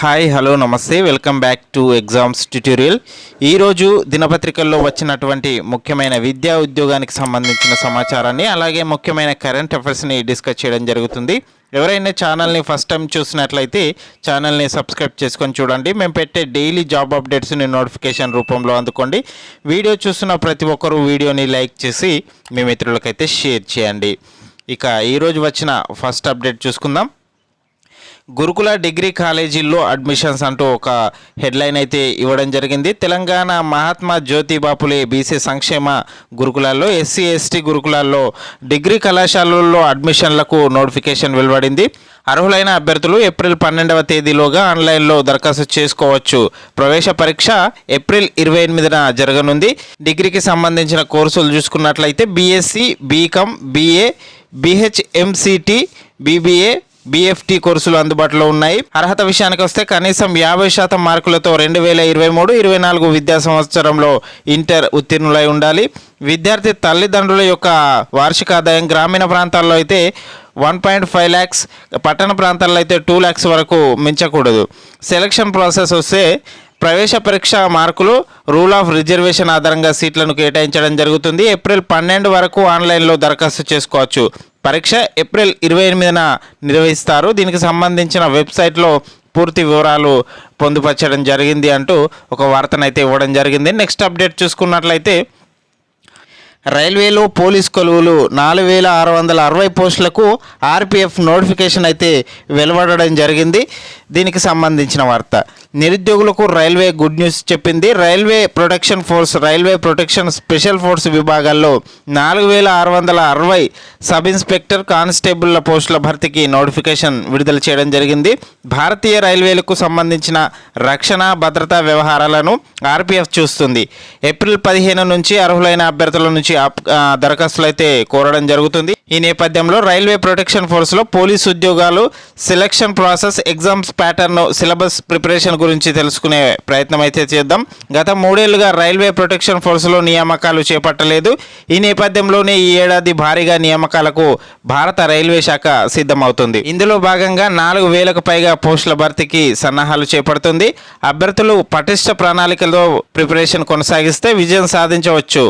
Hi hello నమస్తే. Welcome back to exams tutorial ఈరోజు దినపత్రికల్లో వచ్చినటువంటి ముఖ్యమైన విద్యా ఉద్యోగానికి సంబంధించిన సమాచారాన్ని అలాగే ముఖ్యమైన కరెంట్ అఫైర్స్ని డిస్కస్ చేయడం జరుగుతుంది. ఎవరైనా ఛానల్ని ఫస్ట్ టైం చూసినట్లయితే ఛానల్ని సబ్స్క్రైబ్ చేసుకొని చూడండి. మేము పెట్టే డైలీ జాబ్ అప్డేట్స్ని నోటిఫికేషన్ రూపంలో అందుకోండి. వీడియో చూస్తున్న ప్రతి ఒక్కరూ వీడియోని లైక్ చేసి మీ మిత్రులకైతే షేర్ చేయండి. ఇక ఈరోజు వచ్చిన ఫస్ట్ అప్డేట్ చూసుకుందాం. గురుకుల డిగ్రీ కాలేజీల్లో అడ్మిషన్స్ అంటూ ఒక హెడ్లైన్ అయితే ఇవ్వడం జరిగింది. తెలంగాణ మహాత్మా జ్యోతి బాపులే బీసీ సంక్షేమ గురుకులాల్లో ఎస్సీ ఎస్టీ గురుకులాల్లో డిగ్రీ కళాశాలల్లో అడ్మిషన్లకు నోటిఫికేషన్ వెలువడింది. అర్హులైన అభ్యర్థులు ఏప్రిల్ పన్నెండవ తేదీలోగా ఆన్లైన్లో దరఖాస్తు చేసుకోవచ్చు. ప్రవేశ పరీక్ష ఏప్రిల్ ఇరవై ఎనిమిదిన జరగనుంది. డిగ్రీకి సంబంధించిన కోర్సులు చూసుకున్నట్లయితే BSc BCom BA BHMCT BBA BFT కోర్సులు అందుబాటులో ఉన్నాయి. అర్హత విషయానికి వస్తే కనీసం యాభై శాతం మార్కులతో రెండు వేల ఇరవై మూడు ఇరవై నాలుగు విద్యా సంవత్సరంలో ఇంటర్ ఉత్తీర్ణులై ఉండాలి. విద్యార్థి తల్లిదండ్రుల యొక్క వార్షిక ఆదాయం గ్రామీణ ప్రాంతాల్లో అయితే వన్ పాయింట్ ఫైవ్ ల్యాక్స్ పట్టణ ప్రాంతాల్లో అయితే టూ ల్యాక్స్ వరకు మించకూడదు. సెలక్షన్ ప్రాసెస్ వస్తే ప్రవేశ పరీక్ష మార్కులు రూల్ ఆఫ్ రిజర్వేషన్ ఆధారంగా సీట్లను కేటాయించడం జరుగుతుంది. ఏప్రిల్ పన్నెండు వరకు ఆన్లైన్లో దరఖాస్తు చేసుకోవచ్చు. పరీక్ష ఏప్రిల్ ఇరవై ఎనిమిదిన నిర్వహిస్తారు. దీనికి సంబంధించిన వెబ్సైట్లో పూర్తి వివరాలు పొందుపరచడం జరిగింది అంటూ ఒక వార్తనైతే ఇవ్వడం జరిగింది. నెక్స్ట్ అప్డేట్ చూసుకున్నట్లయితే రైల్వేలో పోలీస్ కొలువులు నాలుగు వేల ఆరు వందల అరవై పోస్టులకు ఆర్పిఎఫ్ నోటిఫికేషన్ అయితే వెలువడడం జరిగింది. దీనికి సంబంధించిన వార్త. నిరుద్యోగులకు రైల్వే గుడ్ న్యూస్ చెప్పింది. Railway protection force railway protection special force విభాగాల్లో నాలుగు వేల ఆరు వందల అరవై సబ్ ఇన్స్పెక్టర్ కానిస్టేబుల్ల పోస్టుల భర్తీకి నోటిఫికేషన్ విడుదల చేయడం జరిగింది. భారతీయ రైల్వేలకు సంబంధించిన రక్షణ భద్రతా వ్యవహారాలను ఆర్పిఎఫ్ చూస్తుంది. ఏప్రిల్ పదిహేను నుంచి అర్హులైన అభ్యర్థుల నుంచి దరఖాస్తులు అయితే కోరడం జరుగుతుంది. ఈ నేపథ్యంలో రైల్వే ప్రొటెక్షన్ ఫోర్స్లో పోలీస్ ఉద్యోగాలు selection process exams pattern syllabus preparation గురించి తెలుసుకునే ప్రయత్నం అయితే చేద్దాం. గత మూడేళ్ళుగా రైల్వే ప్రొటెక్షన్ ఫోర్స్లో నియామకాలు చేపట్టలేదు. ఈ నేపథ్యంలోనే ఈ ఏడాది భారీగా నియామకాలకు భారత రైల్వే శాఖ సిద్ధమవుతుంది. ఇందులో భాగంగా నాలుగు వేలకు పైగా పోస్టుల భర్తీకి సన్నాహాలు చేపడుతుంది. అభ్యర్థులు పటిష్ట ప్రణాళికలో ప్రిపరేషన్ కొనసాగిస్తే విజయం సాధించవచ్చు.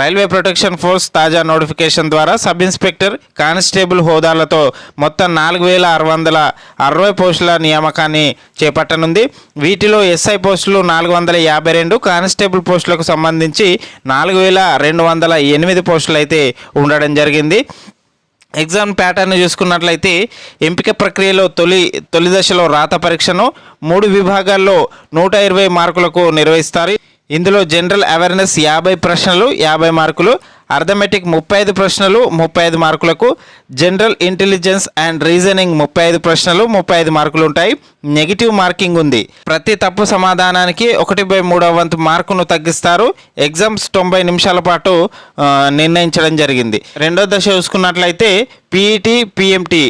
రైల్వే ప్రొటెక్షన్ ఫోర్స్ తాజా నోటిఫికేషన్ ద్వారా సబ్ ఇన్స్పెక్టర్ కానిస్టేబుల్ హోదాలతో మొత్తం నాలుగు వేల ఆరు వందల అరవై పోస్టుల నియామకాన్ని చేపట్టనుంది. వీటిలో ఎస్ఐ పోస్టులు నాలుగు వందల యాభై రెండు కానిస్టేబుల్ పోస్టులకు సంబంధించి నాలుగు వేల రెండు వందల ఎనిమిది పోస్టులు అయితే ఉండడం జరిగింది. ఎగ్జామ్ ప్యాటర్న్ చూసుకున్నట్లయితే ఎంపిక ప్రక్రియలో తొలి తొలి దశలో రాత పరీక్షను మూడు విభాగాల్లో నూట ఇరవై మార్కులకు నిర్వహిస్తారు. ఇందులో జనరల్ అవేర్నెస్ యాభై ప్రశ్నలు యాభై మార్కులు అర్థమెటిక్ ముప్పై ఐదు ప్రశ్నలు ముప్పై ఐదు మార్కులకు. జనరల్ ఇంటెలిజెన్స్ అండ్ రీజనింగ్ ముప్పై ఐదు ప్రశ్నలు ముప్పై ఐదు మార్కులు ఉంటాయి నెగిటివ్ మార్కింగ్ ఉంది. ప్రతి తప్పు సమాధానానికి ఒకటి బై మూడవ వంతు మార్కును తగ్గిస్తారు. ఎగ్జామ్స్ తొంభై నిమిషాల పాటు నిర్ణయించడం జరిగింది. రెండో దశ చూసుకున్నట్లయితే పీఈటీ పిఎంటీ.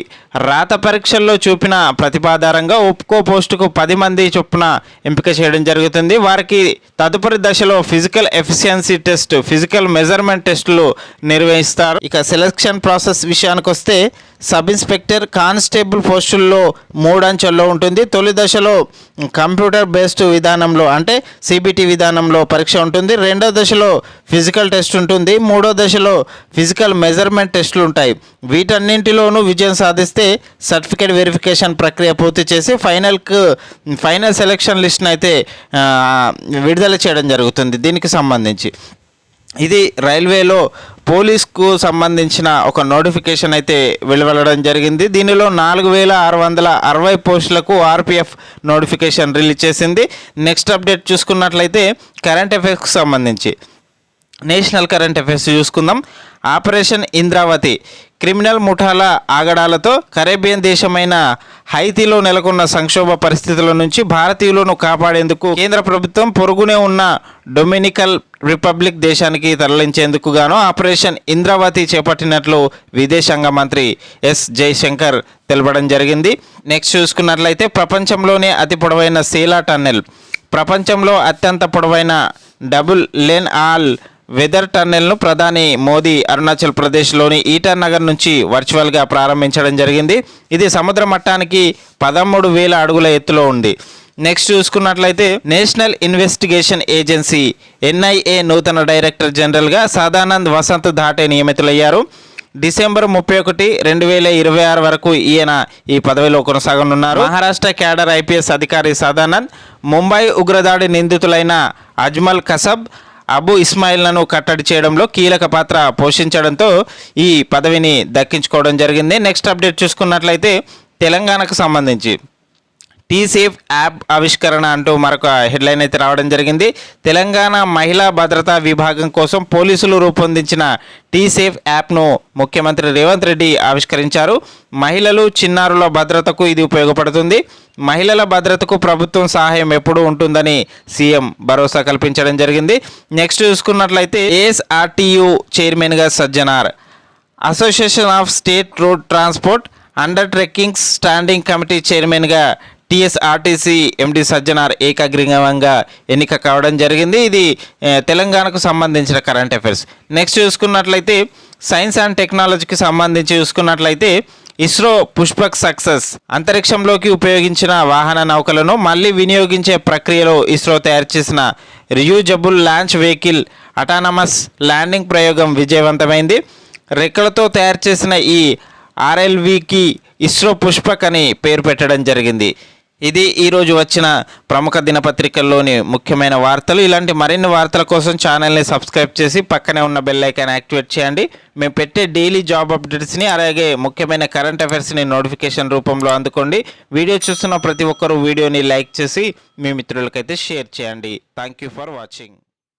రాత పరీక్షల్లో చూపిన ప్రతిపాధారంగా ఒప్పుకో పోస్టుకు పది మంది చొప్పున ఎంపిక చేయడం జరుగుతుంది. వారికి తదుపరి దశలో physical efficiency test physical measurement test టెస్టులు నిర్వహిస్తారు. ఇక సెలక్షన్ ప్రాసెస్ విషయానికి వస్తే సబ్ ఇన్స్పెక్టర్ కానిస్టేబుల్ పోస్టుల్లో మూడు అంచెల్లో ఉంటుంది. తొలి దశలో కంప్యూటర్ బేస్డ్ విధానంలో అంటే సిబిటి విధానంలో పరీక్ష ఉంటుంది. రెండో దశలో ఫిజికల్ టెస్ట్ ఉంటుంది. మూడో దశలో ఫిజికల్ మెజర్మెంట్ టెస్టులు ఉంటాయి. వీటన్నింటిలోనూ విజయం సాధిస్తే సర్టిఫికేట్ వెరిఫికేషన్ ప్రక్రియ పూర్తి చేసి ఫైనల్కు ఫైనల్ సెలక్షన్ లిస్ట్ని అయితే విడుదల చేయడం జరుగుతుంది దీనికి సంబంధించి. ఇది రైల్వేలో పోలీస్కు సంబంధించిన ఒక నోటిఫికేషన్ అయితే వెలువడడం జరిగింది. దీనిలో నాలుగు వేల ఆరు వందల అరవై పోస్టులకు ఆర్పిఎఫ్ నోటిఫికేషన్ రిలీజ్ చేసింది. నెక్స్ట్ అప్డేట్ చూసుకున్నట్లయితే కరెంట్ అఫైర్స్కి సంబంధించి. నేషనల్ కరెంట్ అఫైర్స్ చూసుకుందాం. ఆపరేషన్ ఇంద్రావతి. క్రిమినల్ ముఠాల ఆగడాలతో కరేబియన్ దేశమైన హైతీలో నెలకొన్న సంక్షోభ పరిస్థితుల నుంచి భారతీయులను కాపాడేందుకు కేంద్ర ప్రభుత్వం పొరుగునే ఉన్న డొమినికల్ రిపబ్లిక్ దేశానికి తరలించేందుకు గాను ఆపరేషన్ ఇంద్రావతి చేపట్టినట్లు విదేశాంగ మంత్రి ఎస్ జయశంకర్ తెలపడం జరిగింది. నెక్స్ట్ చూసుకున్నట్లయితే ప్రపంచంలోనే అతి పొడవైన సీలా టన్నెల్. ప్రపంచంలో అత్యంత పొడవైన డబుల్ లెన్ ఆల్ వెదర్ టన్నెల్ను ప్రధాని మోదీ అరుణాచల్ ప్రదేశ్లోని ఈటర్ నగర్ నుంచి వర్చువల్గా ప్రారంభించడం జరిగింది. ఇది సముద్ర మట్టానికి పదమూడు వేల అడుగుల ఎత్తులో ఉంది. నెక్స్ట్ చూసుకున్నట్లయితే నేషనల్ ఇన్వెస్టిగేషన్ ఏజెన్సీ ఎన్ఐఏ నూతన డైరెక్టర్ జనరల్గా సదానంద్ వసంత్ ధాటే నియమితులయ్యారు. డిసెంబర్ ముప్పై ఒకటి రెండు వేల ఇరవై ఆరు వరకు ఈయన ఈ పదవిలో కొనసాగనున్నారు. మహారాష్ట్ర క్యాడర్ ఐపీఎస్ అధికారి సదానంద్ ముంబై ఉగ్రదాడి నిందితులైన అజ్మల్ కసబ్ అబు ఇస్మాయిల్లను కట్టడి చేయడంలో కీలక పాత్ర పోషించడంతో ఈ పదవిని దక్కించుకోవడం జరిగింది. నెక్స్ట్ అప్డేట్ చూసుకున్నట్లయితే తెలంగాణకు సంబంధించి. టీసేఫ్ యాప్ ఆవిష్కరణ అంటూ మరొక హెడ్లైన్ అయితే రావడం జరిగింది. తెలంగాణ మహిళా భద్రతా విభాగం కోసం పోలీసులు రూపొందించిన టీసేఫ్ యాప్ను ముఖ్యమంత్రి రేవంత్ రెడ్డి ఆవిష్కరించారు. మహిళలు చిన్నారుల భద్రతకు ఇది ఉపయోగపడుతుంది. మహిళల భద్రతకు ప్రభుత్వం సహాయం ఎప్పుడూ ఉంటుందని సీఎం భరోసా కల్పించడం జరిగింది. నెక్స్ట్ చూసుకున్నట్లయితే ఏఎస్ఆర్టీయు చైర్మన్గా Sajjanar. Association of state road transport undertakings standing committee చైర్మన్గా టీఎస్ఆర్టీసీ ఎండి సజ్జనార్ ఏకగ్రీవంగా ఎన్నిక కావడం జరిగింది. ఇది తెలంగాణకు సంబంధించిన కరెంట్ అఫైర్స్ నెక్స్ట్ చూసుకున్నట్లయితే సైన్స్ అండ్ టెక్నాలజీకి సంబంధించి చూసుకున్నట్లయితే ఇస్రో పుష్పక్ సక్సెస్ అంతరిక్షంలోకి ఉపయోగించిన వాహన నౌకలను మళ్ళీ వినియోగించే ప్రక్రియలో ఇస్రో తయారు చేసిన reusable launch vehicle autonomous landing ప్రయోగం విజయవంతమైంది. రెక్కలతో తయారు చేసిన ఈ ఆర్ఎల్వికి ఇస్రో పుష్పక్ అని పేరు పెట్టడం జరిగింది. ఇది ఈరోజు వచ్చిన ప్రముఖ దినపత్రికల్లోని ముఖ్యమైన వార్తలు. ఇలాంటి మరిన్ని వార్తల కోసం ఛానల్ని సబ్స్క్రైబ్ చేసి పక్కనే ఉన్న బెల్ ఐకాన్ యాక్టివేట్ చేయండి. మేము పెట్టే డైలీ జాబ్ అప్డేట్స్ని అలాగే ముఖ్యమైన కరెంట్ అఫైర్స్ని నోటిఫికేషన్ రూపంలో అందుకోండి. వీడియో చూస్తున్న ప్రతి ఒక్కరూ వీడియోని లైక్ చేసి మీ మిత్రులకైతే షేర్ చేయండి. Thank you for watching